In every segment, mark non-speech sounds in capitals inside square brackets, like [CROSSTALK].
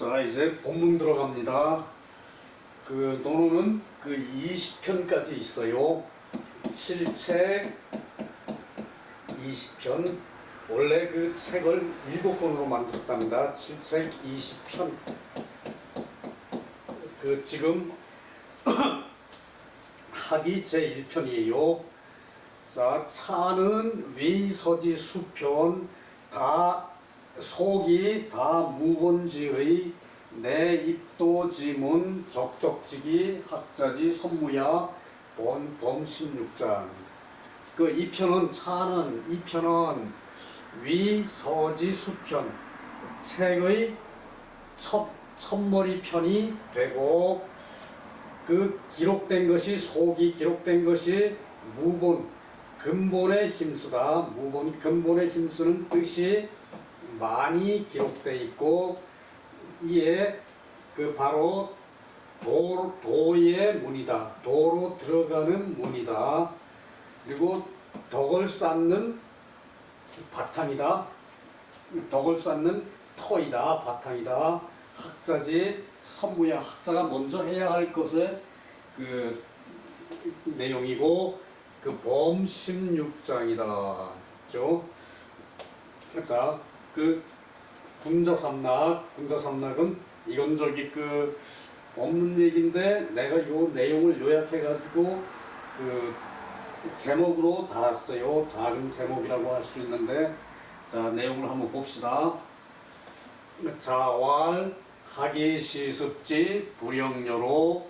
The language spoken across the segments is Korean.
자 이제 본문 들어갑니다. 그 논어는 그 20편까지 있어요. 7책 20편 원래 그 책을 7권으로 만들었답니다. 7책 20편 그 지금 [CLEARS THROAT] 학이 제 1편이에요. 자, 차는 위서지 수편 다 속이 다 무본지의 내 입도 지문 적적지기 학자지 선무야. 본 범십육장. 그 2편은 차는 2편은 위서지 수편. 책의 첫 첫머리 편이 되고 그 기록된 것이 속이 기록된 것이 무본. 근본에 힘쓰다. 무본 근본에 힘쓰는 뜻이 많이 기록돼 있고 이에 그 바로 도, 도의 문이다. 도로 들어가는 문이다. 그리고 덕을 쌓는 바탕이다. 덕을 쌓는 터이다. 바탕이다. 학자지 선무야 학자가 먼저 해야 할 것의 그 내용이고 그 범 16장이다. 그죠? 자, 그 군자삼락, 군자삼락은 이건 저기 그 없는 얘기인데 내가 요 내용을 요약해 가지고 그 제목으로 달았어요. 작은 제목이라고 할 수 있는데 자 내용을 한번 봅시다. 자왈 하기시습지 불영여로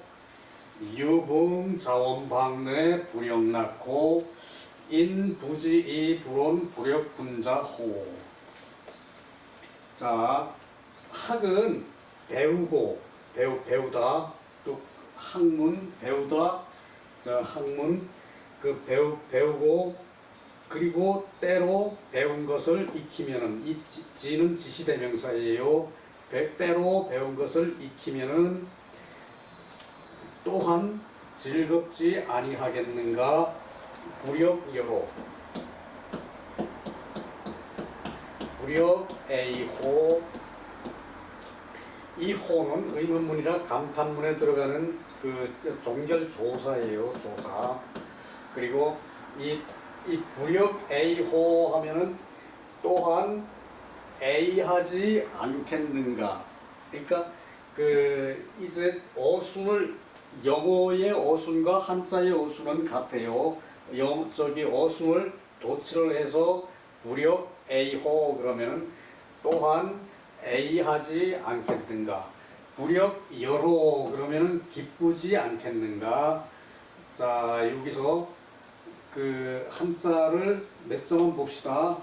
유붕 자원방내 불영 낳고 인부지이 불온 불역분자호 자 학은 배우고 배우 배우다. 또 학문 배우다. 자 학문. 그 배우 배우고 그리고 때로 배운 것을 익히면은 이 지- 지는 지시대명사예요. 배- 때로 배운 것을 익히면은 또한 즐겁지 아니하겠는가? 불역여로 불역 A호 이 호는 의문문이라 감탄문에 들어가는 그 종결 조사예요 조사 그리고 이, 이 불역 A호 하면은 또한 A 하지 않겠는가 그러니까 그 이제 어순을 영어의 어순과 한자의 어순은 같아요. 영 저기 어순을 도치를 해서 무력 A호 그러면은 또한 A 하지 않겠는가. 무력 여로 그러면은 기쁘지 않겠는가. 자 여기서 그 한자를 몇 점만 봅시다.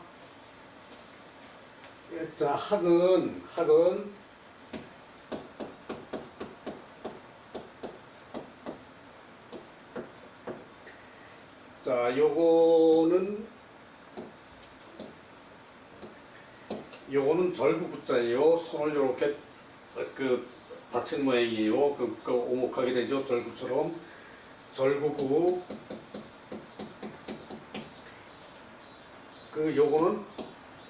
자 학은 학은 자, 요거는 요거는 절구구자예요. 손을 요렇게 그 받친 모양이에요. 그, 그 오목하게 되죠. 절구처럼 절구구. 그 요거는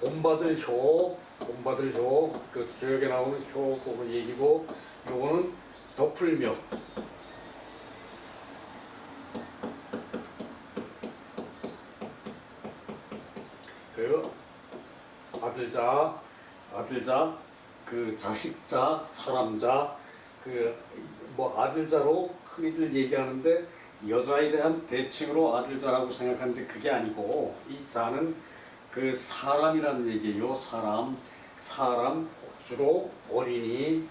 본받을 효, 본받을 효, 그 지역에 나오는 효 그거 얘기고 요거는 덮을며. 그 아들 자, 아들자, 그 자식자, 사람자, 그 뭐 아들자로 흔히들 얘기하는데 여자에 대한 대칭으로 아들자라고 생각하는데 그게 아니고 이 자는 그 사람이라는 얘기예요. 사람, 사람 주로 어린이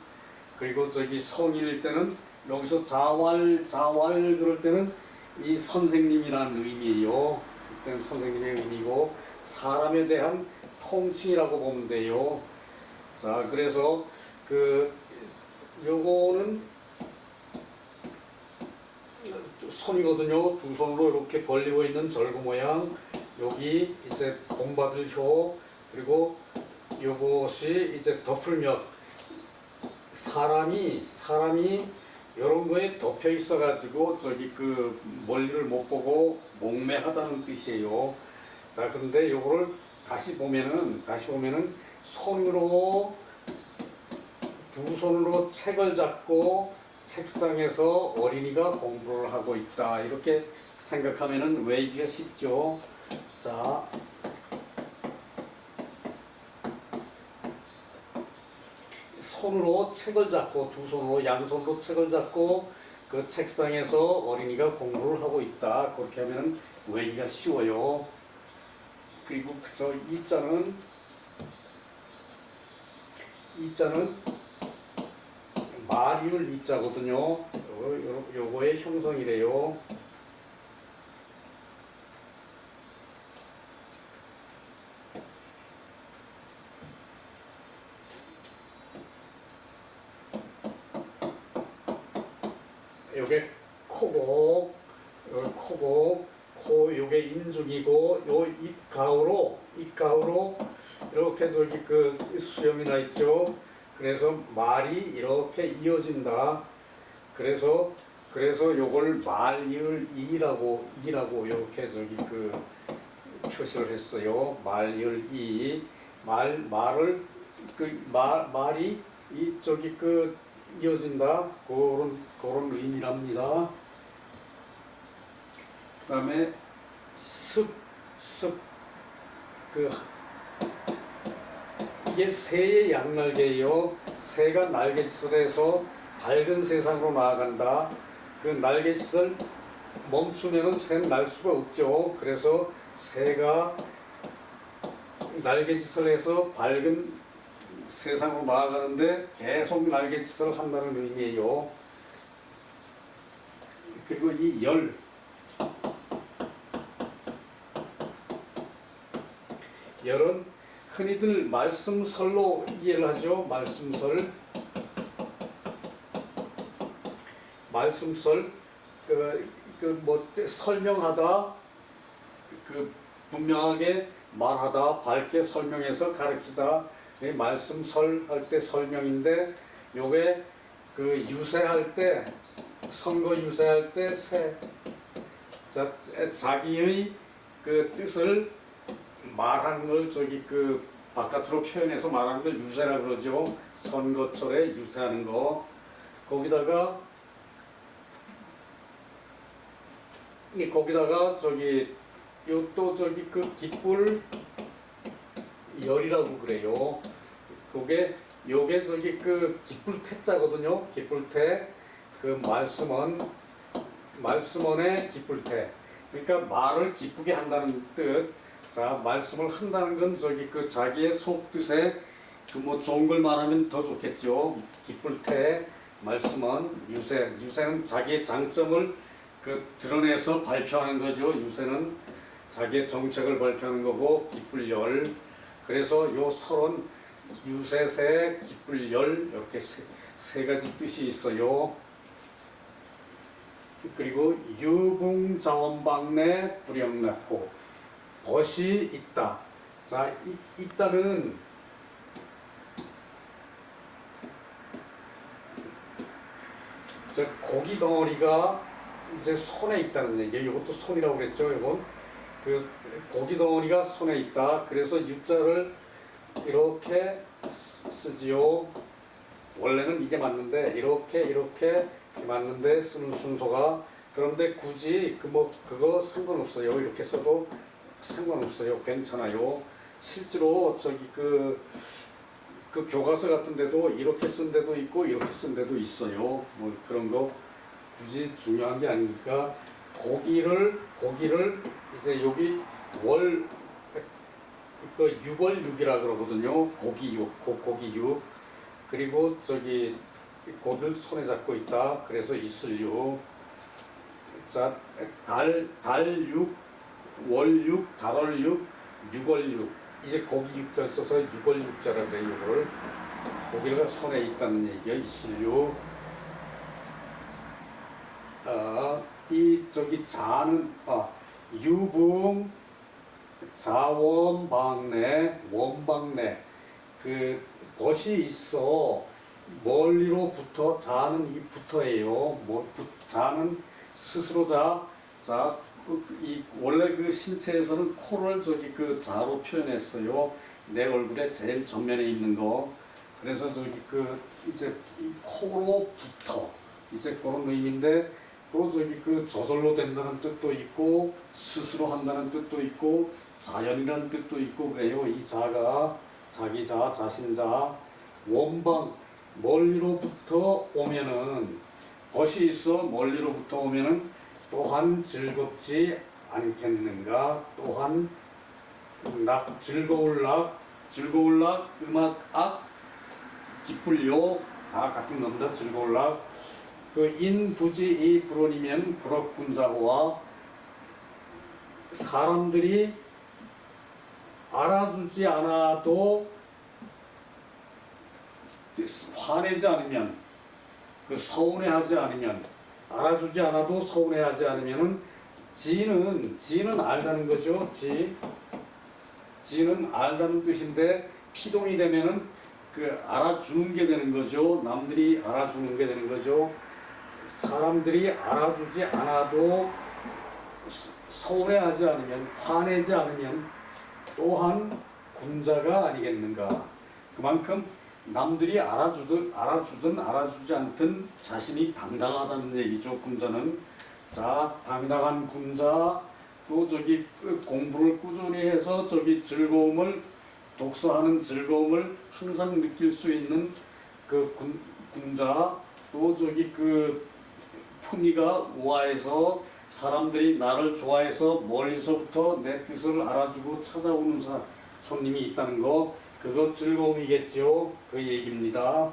그리고 저기 성인일 때는 여기서 자왈, 자왈 그럴 때는 이 선생님이라는 의미예요. 이때는 선생님의 의미고 사람에 대한 통칭이라고 보면 돼요. 자, 그래서 그 요거는 손이거든요. 두 손으로 이렇게 벌리고 있는 절구 모양. 여기 이제 본받을 효 그리고 요것이 이제 덮을며 사람이 사람이 이런 거에 덮여 있어 가지고 저기 그 멀리를 못 보고 목매하다는 뜻이에요. 자, 근데 요거를 다시 보면은 다시 보면은 손으로 두 손으로 책을 잡고 책상에서 어린이가 공부를 하고 있다. 이렇게 생각하면은 외기가 쉽죠. 자, 손으로 책을 잡고 두 손으로 양손으로 책을 잡고 그 책상에서 어린이가 공부를 하고 있다. 그렇게 하면은 외기가 쉬워요. 그리고 저 이자는 이 자는 마리을 이자거든요. 요, 요, 요거의 형성이래요. 요게 코고, 요 코고, 코 요게 인중이고 요 입가우로 입가우로 이렇게 저기 그 수염이 나 있죠. 그래서 말이 이렇게 이어진다. 그래서 그래서 요걸 말이을 이라고 이라고 이렇게 저기 그 표시를 했어요. 말이을 이 말 말을 그 말 말이 이 저기 그 이어진다. 그런 그런 의미랍니다. 그다음에 습, 습, 그 이게 새의 양날개예요. 새가 날갯짓을해서 밝은 세상으로 나아간다. 그 날갯짓을 멈추면은 새는 날 수가 없죠. 그래서 새가 날갯짓을 해서 밝은 세상으로 나아가는데 계속 날갯짓을 한다는 의미예요. 그리고 이 열, 열은 흔히들 말씀설로 이해를 하죠. 말씀설. 말씀설. 그, 그, 뭐, 설명하다. 그, 분명하게 말하다. 밝게 설명해서 가르치다. 이 말씀설 할 때 설명인데, 요게 그 유세할 때, 선거 유세할 때 세. 자, 자기의 그 뜻을 말하는 걸 저기 그 바깥으로 표현해서 말하는 걸 유세라 그러죠. 선거철에 유세하는 거. 거기다가 이 거기다가 저기 요 또 저기 그 깃불 열이라고 그래요. 그게 요게 저기 그 깃불 태자거든요. 깃불 태. 그 말씀은 말씀원의 깃불 태. 그러니까 말을 기쁘게 한다는 뜻. 자, 말씀을 한다는 건 저기 그 자기의 속 뜻에 그 뭐 좋은 걸 말하면 더 좋겠죠. 기쁠 때 말씀은 유세, 유세는 자기의 장점을 그 드러내서 발표하는 거죠. 유세는 자기의 정책을 발표하는 거고 기쁠 열. 그래서 요 설은 유세세, 기쁠 열 이렇게 세, 세 가지 뜻이 있어요. 그리고 유궁자원방내 불영났고 벗이 있다. 자, 이, 있다는 저 고기 덩어리가 이제 손에 있다는 얘기예요. 이것도 손이라고 그랬죠. 이건 그 고기 덩어리가 손에 있다. 그래서 U자를 이렇게 쓰- 쓰지요. 원래는 이게 맞는데 이렇게 이렇게 맞는데 쓰는 순서가 그런데 굳이 그 뭐 그거 상관없어요. 이렇게 써도 상관없어요. 괜찮아요. 실제로 저기 그, 그 교과서 같은 데도 이렇게 쓴 데도 있고 이렇게 쓴 데도 있어요. 뭐 그런 거 굳이 중요한 게 아니니까 고기를 고기를 이제 여기 월 그 6월 6이라 그러거든요. 고기 6, 고, 고기 6. 그리고 저기 고기를 손에 잡고 있다. 그래서 있을 6. 자, 달, 달 6, 월 6, 달월 6, 6월 6. 이제 고기 6자 써서 6월 6자라 그래요, 이걸. 고기가 손에 있다는 얘기가 있을 6. 아, 이 저기 자는 아, 유붕 자원방내 원방내 그 벗이 있어 멀리로부터 자는 이 부터예요. 뭐 부- 자는 스스로 자. 자, 그- 이 원래 그 신체에서는 코를 저기 그 자로 표현했어요. 내 얼굴에 제일 정면에 있는 거. 그래서 저기 그 이제 이 코로부터 이제 그런 의미인데 또 저기 그 저절로 된다는 뜻도 있고 스스로 한다는 뜻도 있고 자연이라는 뜻도 있고 그래요. 이 자가 자기 자 자신 자 원방 멀리로부터 오면은 벗이 있어 멀리로부터 오면은 또한 즐겁지 않겠는가? 또한 낙 즐거울 낙 즐거울 낙 음악 악 기쁠 요 다 같은 겁니다 즐거울 낙그 인부지 이 불원이면 불억군자호와 사람들이 알아주지 않아도 화내지 않으면 그 서운해하지 않으면 알아주지 않아도 서운해하지 않으면은 지는 지는 알다는 거죠. 지 지는 알다는 뜻인데 피동이 되면은 그 알아주는 게 되는 거죠. 남들이 알아주는 게 되는 거죠. 사람들이 알아주지 않아도 서- 서운해하지 않으면 화내지 않으면 또한 군자가 아니겠는가. 그만큼 남들이 알아주든 알아주든 알아주지 않든 자신이 당당하다는 얘기죠. 군자는 자 당당한 군자 또 저기 그 공부를 꾸준히 해서 저기 즐거움을 독서하는 즐거움을 항상 느낄 수 있는 그 군, 군자 또 저기 그 품위가 우아해서 사람들이 나를 좋아해서 멀리서부터 내 뜻을 알아주고 찾아오는 사, 손님이 있다는 거 그것 즐거움이겠죠 그 얘기입니다.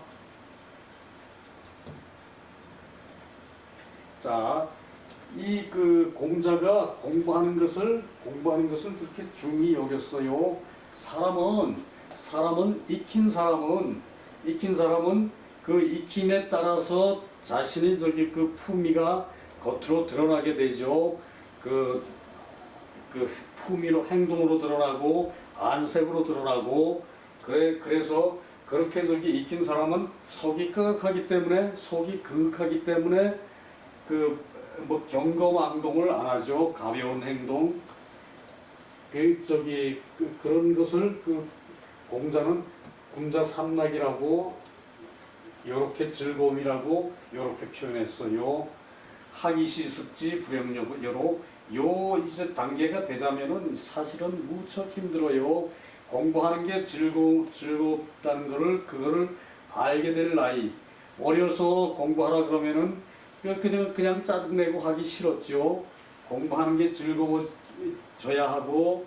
자, 이 그 공자가 공부하는 것을 공부하는 것을 그렇게 중히 여겼어요. 사람은 사람은 익힌 사람은 익힌 사람은 그 익힘에 따라서 자신의 저기 그 품위가 겉으로 드러나게 되죠. 그, 그 품위로 행동으로 드러나고 안색으로 드러나고 그래 그래서 그렇게 저기 익힌 사람은 속이 끄덕하기 때문에 속이 그윽하기 때문에 그 뭐 경거망동을 안 하죠 가벼운 행동 그 저기 그, 그런 것을 그 공자는 군자 삼락이라고 이렇게 즐거움이라고 이렇게 표현했어요. 하기시 습지 불영여로 요 이제 단계가 되자면은 사실은 무척 힘들어요. 공부하는 게 즐거 즐겁다는 거를 그거를 알게 될 나이. 어려서 공부하라 그러면은 그냥 그냥 짜증내고 하기 싫었죠. 공부하는 게 즐거워져야 하고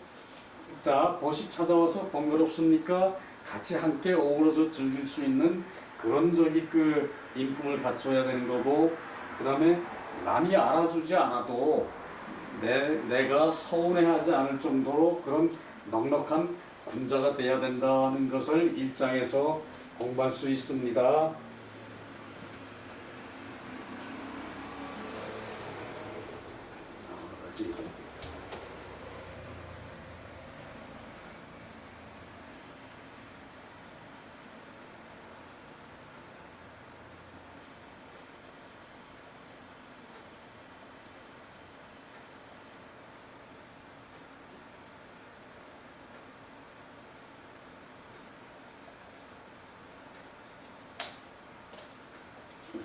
자 벗이 찾아와서 번거롭습니까? 같이 함께 어우러져 즐길 수 있는 그런 저기 그 인품을 갖춰야 되는 거고 그 다음에 남이 알아주지 않아도 내, 내가 서운해하지 않을 정도로 그런 넉넉한 군자가 돼야 된다는 것을 일장에서 공부할 수 있습니다.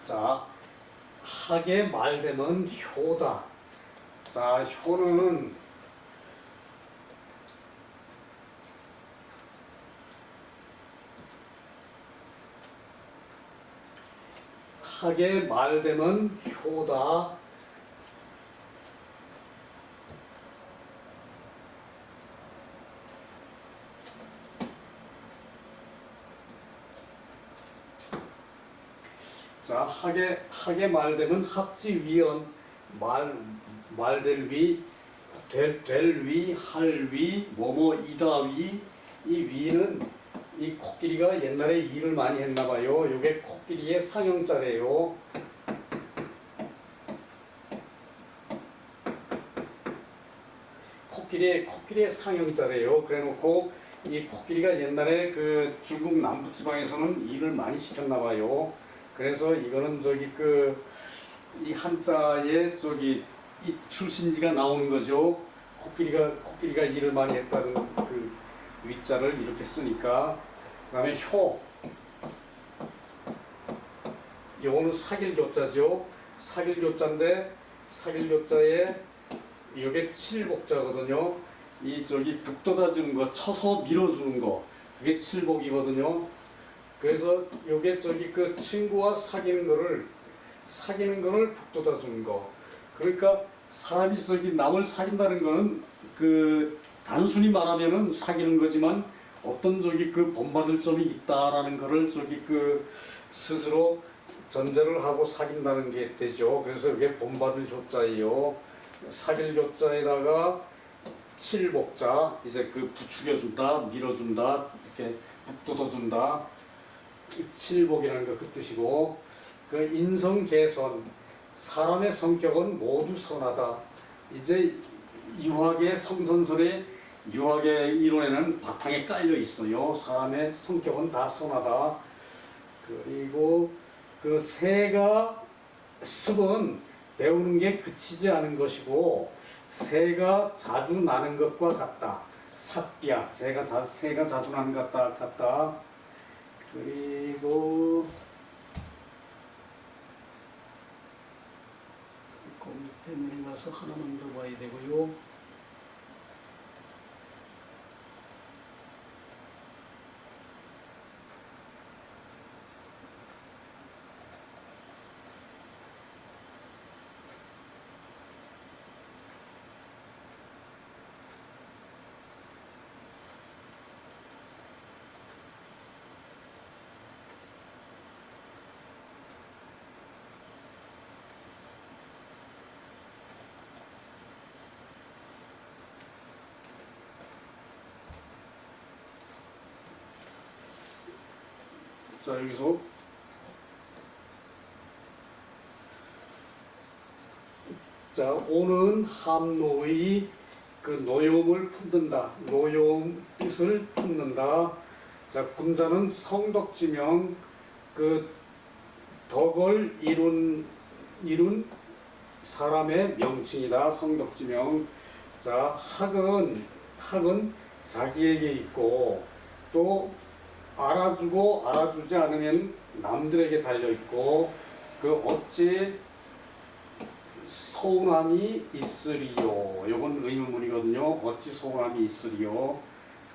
자, 학의 말되면 효다. 자, 효는 학의 말되면 효다. 자, 학의 학의 말되면 학지위원 말 말될 위, 될, 될 위, 할 위, 뭐뭐 이다 위, 이 위는 이 코끼리가 옛날에 일을 많이 했나 봐요. 요게 코끼리의 상형자래요. 코끼리의 코끼리의 상형자래요. 그래놓고 이 코끼리가 옛날에 그 중국 남부 지방에서는 일을 많이 시켰나 봐요. 그래서 이거는 저기 그 이 한자에 저기 이 출신지가 나오는 거죠. 코끼리가 코끼리가 일을 많이 했다는 그 위자를 이렇게 쓰니까 그다음에 효 요거는 사길교자죠. 사길교자인데 사길교자에 이게 칠복자거든요. 이 저기 북돋아주는 거, 쳐서 밀어주는 거, 그게 칠복이거든요. 그래서 요게 저기 그 친구와 사귀는 거를 사귀는 거를 북돋아주는 거. 그러니까 사람이 저기 남을 사귄다는 거는 그 단순히 말하면은 사귀는 거지만 어떤 저기 그 본받을 점이 있다라는 거를 저기 그 스스로 전제를 하고 사귄다는 게 되죠. 그래서 이게 본받을 효자예요. 사귈 효자에다가 칠복자 이제 그 부추겨준다, 밀어준다, 이렇게 북돋아준다. 칠복이라는 거 그 뜻이고 그 인성 개선 사람의 성격은 모두 선하다. 이제 유학의 성선설의 유학의 이론에는 바탕에 깔려 있어요. 사람의 성격은 다 선하다. 그리고 그 새가 습은 배우는 게 그치지 않은 것이고 새가 자주 나는 것과 같다. 자, 새가 자주 나는 것 같다. 같다. 그리고 그 밑에 내려가서 하나만 더 봐야 되고요. 자 여기서. 자 오는 함노의 그 노여움을 품는다. 노여움 뜻을 품는다. 자 군자는 성덕지명 그 덕을 이룬 이룬 사람의 명칭이다. 성덕지명. 자 학은 학은 자기에게 있고 또 알아주고 알아주지 않으면 남들에게 달려 있고 그 어찌 서운함이 있으리요. 요건 의문문이거든요. 어찌 서운함이 있으리요.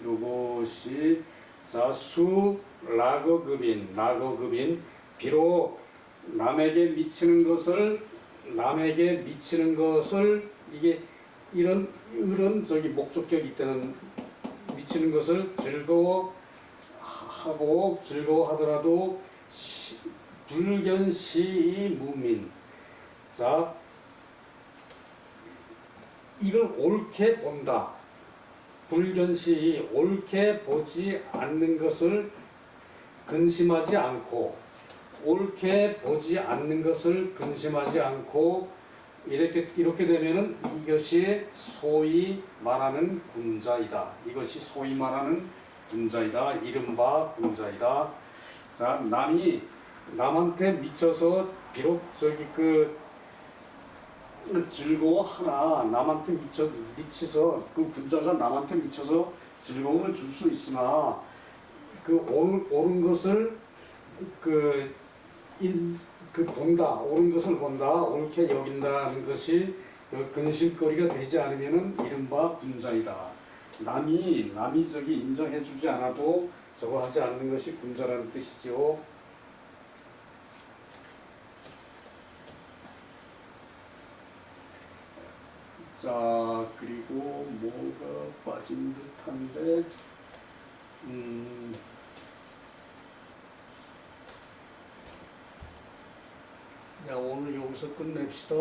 요것이 자수 라거급인 라거급인 비록 남에게 미치는 것을 남에게 미치는 것을 이게 이런 이런 저기 목적격이 때는 미치는 것을 즐거워 하고 즐거워하더라도 시, 불견시 무민 자 이걸 옳게 본다 불견시 옳게 보지 않는 것을 근심하지 않고 옳게 보지 않는 것을 근심하지 않고 이렇게 이렇게 되면은 이것이 소위 말하는 군자이다. 이것이 소위 말하는 군자이다. 이른바 군자이다. 자, 남이 남한테 미쳐서 비록 저기 그 즐거워하나 남한테 미쳐 미치서 그 군자가 남한테 미쳐서 즐거움을 줄 수 있으나 그 옳은, 옳은 것을 그, 인, 그 본다 옳은 것을 본다 옳게 여긴다는 것이 그 근심거리가 되지 않으면은 이른바 군자이다. 남이 남이 저기 인정해주지 않아도 저거 하지 않는 것이 군자라는 뜻이죠. 자 그리고 뭐가 빠진 듯한데 음. 야 오늘 여기서 끝냅시다.